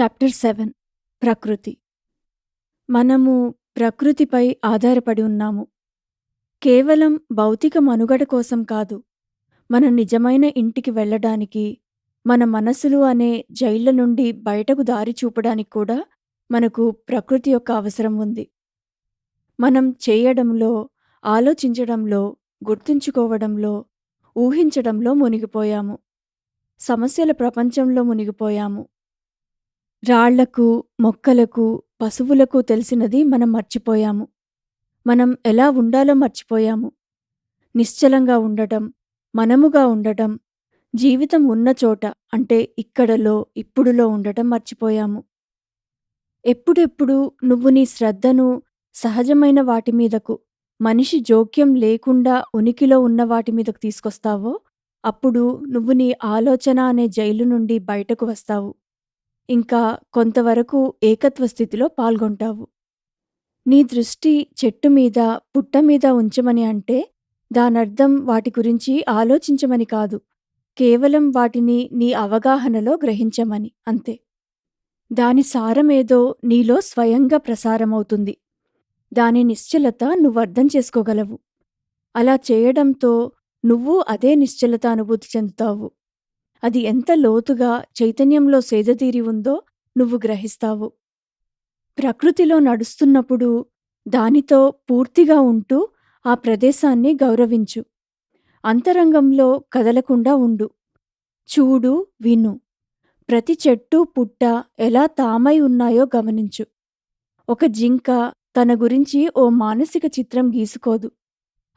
Chapter seven ప్రకృతి. మనము ప్రకృతిపై ఆధారపడి ఉన్నాము. కేవలం భౌతిక మనుగడ కోసం కాదు మన నిజమైన ఇంటికి వెళ్ళడానికి మన మనసులు అనే జైళ్ళ నుండి బయటకు దారి చూపడానికి కూడా మనకు ప్రకృతి యొక్క అవసరం ఉంది. మనం చేయడంలో ఆలోచించడంలో గుర్తుంచుకోవడంలో ఊహించడంలో మునిగిపోయాము. సమస్యల ప్రపంచంలో మునిగిపోయాము. రాళ్ళకు మొక్కలకు పశువులకు తెలిసినది మనం మర్చిపోయాము. మనం ఎలా ఉండాలో మర్చిపోయాము. నిశ్చలంగా ఉండటం మనముగా ఉండటం జీవితం ఉన్న చోట అంటే ఇక్కడలో ఇప్పుడులో ఉండటం మర్చిపోయాము. ఎప్పుడెప్పుడు నువ్వు నీ శ్రద్ధను సహజమైన వాటి మీదకు మనిషి జోక్యం లేకుండా ఉనికిలో ఉన్న వాటి మీదకు తీసుకొస్తావో అప్పుడు నువ్వు నీ ఆలోచన అనే జైలు నుండి బయటకు వస్తావు. ఇంకా కొంతవరకు ఏకత్వ స్థితిలో పాల్గొంటావు. నీ దృష్టి చెట్టు మీద పుట్ట మీద ఉంచమని అంటే దానర్థం వాటి గురించి ఆలోచించమని కాదు. కేవలం వాటిని నీ అవగాహనలో గ్రహించమని అంతే. దాని సారమేదో నీలో స్వయంగా ప్రసారమవుతుంది. దాని నిశ్చలత నువ్వర్థం చేసుకోగలవు. అలా చేయడంతో నువ్వు అదే నిశ్చలత అనుభూతి చెందుతావు. అది ఎంత లోతుగా చైతన్యంలో సేదతీరి ఉందో నువ్వు గ్రహిస్తావు. ప్రకృతిలో నడుస్తున్నప్పుడు దానితో పూర్తిగా ఉంటూ ఆ ప్రదేశాన్ని గౌరవించు. అంతరంగంలో కదలకుండా ఉండు. చూడు విను. ప్రతి చెట్టు పుట్ట ఎలా తామై ఉన్నాయో గమనించు. ఒక జింక తన గురించి ఓ మానసిక చిత్రం గీసుకోదు.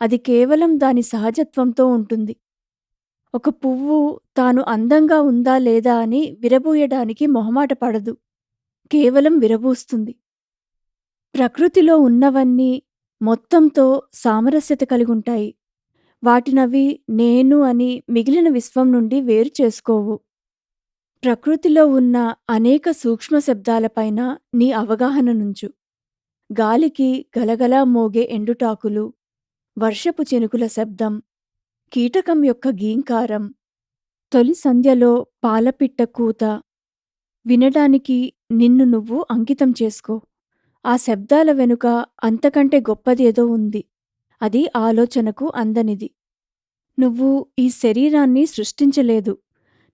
అది కేవలం దాని సహజత్వంతో ఉంటుంది. ఒక పువ్వు తాను అందంగా ఉందా లేదా అని విరబూయడానికి మొహమాట పడదు. కేవలం విరబూస్తుంది. ప్రకృతిలో ఉన్నవన్నీ మొత్తంతో సామరస్యత కలిగుంటాయి. వాటినవి నేను అని మిగిలిన విశ్వం నుండి వేరు చేసుకోవు. ప్రకృతిలో ఉన్న అనేక సూక్ష్మ శబ్దాలపైన నీ అవగాహన నుంచు. గాలికి గలగలా మోగే ఎండుటాకులు వర్షపు చినుకుల శబ్దం కీటకం యొక్క గీంకారం. తొలి సంధ్యలో పాలపిట్ట కూత. వినడానికి నిన్ను నువ్వు అంకితం చేసుకో. ఆ శబ్దాల వెనుక అంతకంటే గొప్పదేదో ఉంది. అది ఆలోచనకు అందనిది. నువ్వు ఈ శరీరాన్ని సృష్టించలేదు.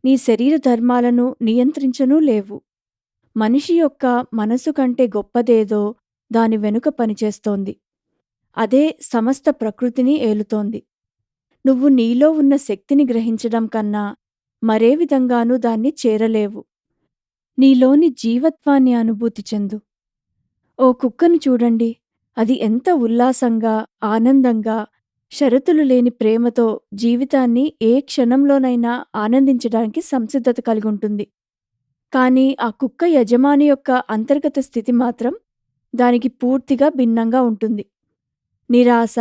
నీ శరీర ధర్మాలను నియంత్రించనూ లేవు. మనిషి యొక్క మనసు కంటే గొప్పదేదో దాని వెనుక పనిచేస్తోంది. అదే సమస్త ప్రకృతిని ఏలుతోంది. నువ్వు నీలో ఉన్న శక్తిని గ్రహించడం కన్నా మరే విధంగానూ దాన్ని చేరలేవు. నీలోని జీవత్వాన్ని అనుభూతి చెందు. ఓ కుక్కను చూడండి. అది ఎంత ఉల్లాసంగా ఆనందంగా షరతులు లేని ప్రేమతో జీవితాన్ని ఏ క్షణంలోనైనా ఆనందించడానికి సంసిద్ధత కలిగి ఉంటుంది కానీ ఆ కుక్క యజమాని యొక్క అంతర్గత స్థితి మాత్రం దానికి పూర్తిగా భిన్నంగా ఉంటుంది. నిరాశ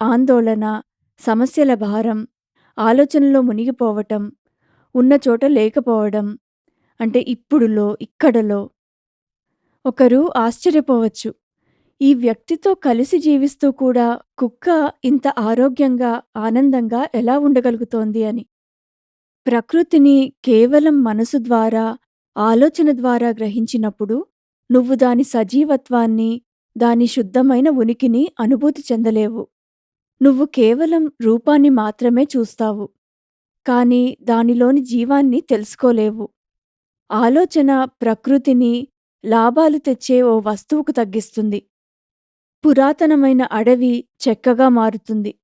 ఆందోళన సమస్యల భారం ఆలోచనలో మునిగిపోవటం ఉన్న చోట లేకపోవడం అంటే ఇప్పుడులో ఇక్కడలో. ఒకరు ఆశ్చర్యపోవచ్చు. ఈ వ్యక్తితో కలిసి జీవిస్తూ కూడా కుక్క ఇంత ఆరోగ్యంగా ఆనందంగా ఎలా ఉండగలుగుతోంది అని. ప్రకృతిని కేవలం మనసు ద్వారా ఆలోచన ద్వారా గ్రహించినప్పుడు నువ్వు దాని సజీవత్వాన్ని దాని శుద్ధమైన ఉనికిని అనుభూతి చెందలేవు. నువ్వు కేవలం రూపాన్ని మాత్రమే చూస్తావు కాని దానిలోని జీవాన్ని తెలుసుకోలేవు. ఆలోచన ప్రకృతిని లాభాలు తెచ్చే ఓ వస్తువుకు తగ్గిస్తుంది. పురాతనమైన అడవి చెక్కగా మారుతుంది.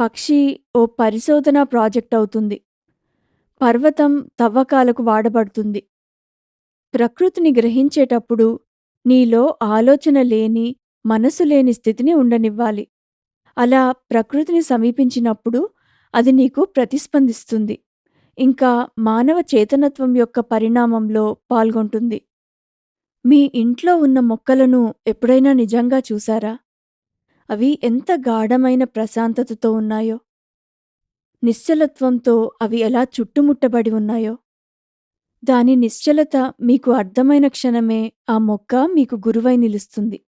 పక్షి ఓ పరిశోధనా ప్రాజెక్ట్ అవుతుంది. పర్వతం తవ్వకాలకు వాడబడుతుంది. ప్రకృతిని గ్రహించేటప్పుడు నీలో ఆలోచన లేని మనసు లేని స్థితిని ఉండనివ్వాలి. అలా ప్రకృతిని సమీపించినప్పుడు అది నీకు ప్రతిస్పందిస్తుంది. ఇంకా మానవ చేతనత్వం యొక్క పరిణామంలో పాల్గొంటుంది. మీ ఇంట్లో ఉన్న మొక్కలను ఎప్పుడైనా నిజంగా చూసారా? అవి ఎంత గాఢమైన ప్రశాంతతతో ఉన్నాయో? నిశ్చలత్వంతో అవి ఎలా చుట్టుముట్టబడి ఉన్నాయో? దాని నిశ్చలత మీకు అర్థమైన క్షణమే ఆ మొక్క మీకు గురువై నిలుస్తుంది.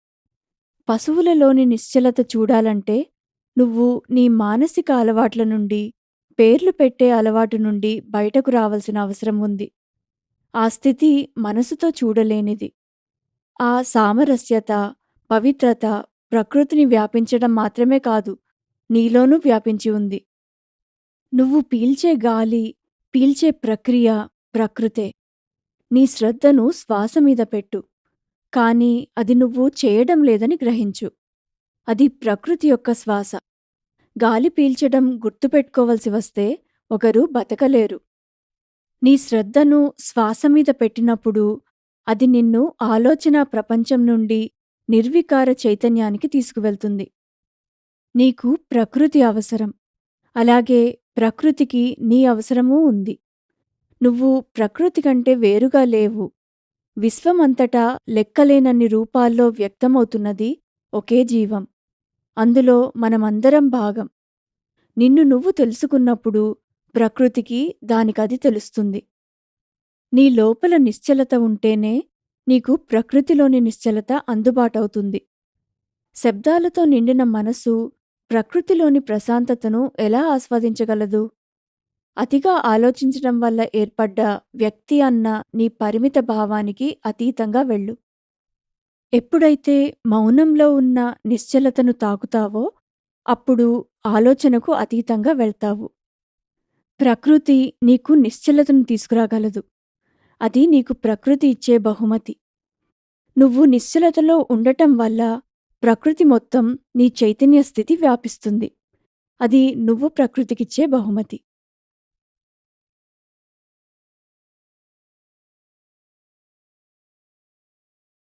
పశువులలోని నిశ్చలత చూడాలంటే నువ్వు నీ మానసిక అలవాట్ల నుండి పేర్లు పెట్టే అలవాటు నుండి బయటకు రావాల్సిన అవసరం ఉంది ఆ స్థితి మనసుతో చూడలేనిది. ఆ సామరస్యత, పవిత్రత ప్రకృతిని వ్యాపించడం మాత్రమే కాదు, నీలోనూ వ్యాపించి ఉంది. నువ్వు పీల్చే గాలి, పీల్చే ప్రక్రియ ప్రకృతే. నీ శ్రద్ధను శ్వాస మీద పెట్టు. కానీ అది నువ్వు చేయడం లేదని గ్రహించు. అది ప్రకృతి యొక్క శ్వాస. గాలి పీల్చడం గుర్తుపెట్టుకోవలసి వస్తే ఒకరు బతకలేరు. నీ శ్రద్ధను శ్వాస మీద పెట్టినప్పుడు అది నిన్ను ఆలోచనా ప్రపంచం నుండి నిర్వికార చైతన్యానికి తీసుకువెళ్తుంది. నీకు ప్రకృతి అవసరం. అలాగే ప్రకృతికి నీ అవసరమూ ఉంది. నువ్వు ప్రకృతి కంటే వేరుగా లేవు. విశ్వమంతటా లెక్కలేనన్ని రూపాల్లో వ్యక్తమవుతున్నది ఒకే జీవం. అందులో మనమందరం భాగం. నిన్ను నువ్వు తెలుసుకున్నప్పుడు ప్రకృతికి దానికది తెలుస్తుంది. నీ లోపల నిశ్చలత ఉంటేనే నీకు ప్రకృతిలోని నిశ్చలత అందుబాటవుతుంది. శబ్దాలతో నిండిన మనసు ప్రకృతిలోని ప్రశాంతతను ఎలా ఆస్వాదించగలదు? అతిగా ఆలోచించడం వల్ల ఏర్పడ్డ వ్యక్తి అన్న నీ పరిమిత భావానికి అతీతంగా వెళ్ళు. ఎప్పుడైతే మౌనంలో ఉన్న నిశ్చలతను తాకుతావో అప్పుడు ఆలోచనకు అతీతంగా వెళ్తావు. ప్రకృతి నీకు నిశ్చలతను తీసుకురాగలదు. అది నీకు ప్రకృతి ఇచ్చే బహుమతి. నువ్వు నిశ్చలతలో ఉండటం వల్ల ప్రకృతి మొత్తం నీ చైతన్య స్థితి వ్యాపిస్తుంది. అది నువ్వు ప్రకృతికిచ్చే బహుమతి.